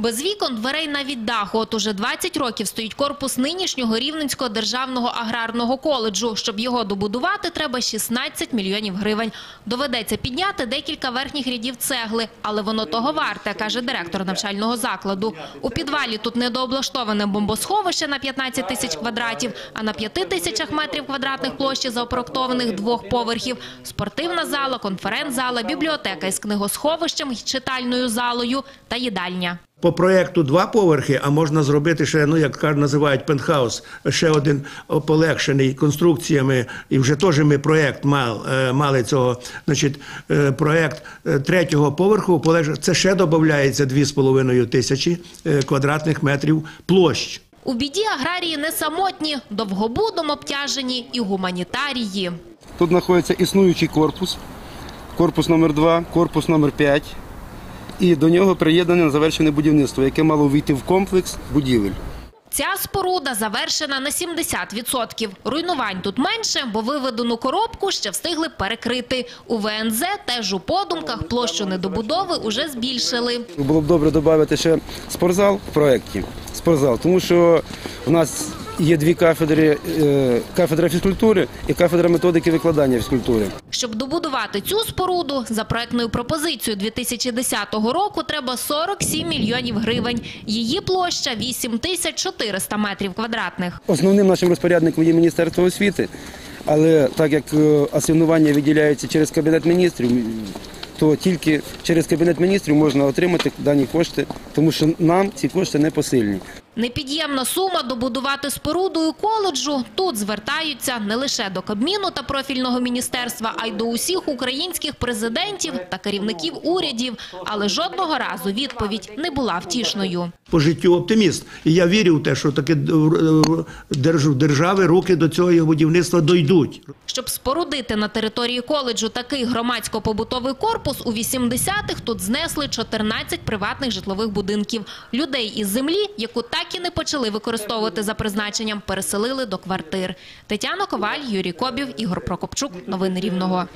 Без вікон, дверей навіть даху. От уже 20 років стоїть корпус нинішнього Рівненського державного аграрного коледжу. Щоб його добудувати, треба 16 мільйонів гривень. Доведеться підняти декілька верхніх рядів цегли, але воно того варте, каже директор навчального закладу. У підвалі тут недооблаштоване бомбосховище на 15 тисяч квадратів, а на 5 тисячах метрів квадратних площі заопроектованих двох поверхів – спортивна зала, конференц-зала, бібліотека із книгосховищем, читальною залою та їдальня. По проєкту два поверхи, а можна зробити ще, ну як кажуть, називають пентхаус, ще один полегшений конструкціями. І вже теж ми проєкт мал, е, мали цього. Значить, е, проєкт е, третього поверху полеж- це ще додається 2,5 тисячі квадратних метрів площ. У біді аграрії не самотні, довгобудом обтяжені і гуманітарії. Тут знаходиться існуючий корпус, корпус номер 2 корпус номер 5 і до нього приєднане завершене будівництво, яке мало війти в комплекс будівель. Ця споруда завершена на 70%. Руйнувань тут менше, бо виведену коробку ще встигли перекрити. У ВНЗ теж у подумках площу недобудови уже збільшили. Було б добре додати ще спортзал в проєкті. Спортзал, тому що у нас є дві кафедри: е, кафедра фізкультури і кафедра методики викладання фізкультури. Щоб добудувати цю споруду, за проектною пропозицією 2010 року треба 47 мільйонів гривень. Її площа 8 тисяч 400 метрів квадратних. Основним нашим розпорядником є Міністерство освіти, але так як е, асигнування виділяються через Кабінет міністрів, то тільки через Кабінет міністрів можна отримати дані кошти, тому що нам ці кошти не посильні. Непід'ємна сума добудувати споруду у коледжу. Тут звертаються не лише до Кабміну та профільного міністерства, а й до усіх українських президентів та керівників урядів. Але жодного разу відповідь не була втішною. По життю оптиміст. І я вірю в те, що таке держави руки до цього будівництва дойдуть. Щоб спорудити на території коледжу такий громадсько-побутовий корпус, у 80-х тут знесли 14 приватних житлових будинків. Людей із землі, яку так і не почали використовувати за призначенням, переселили до квартир. Тетяна Коваль, Юрій Кобів, Ігор Прокопчук. Новини Рівного.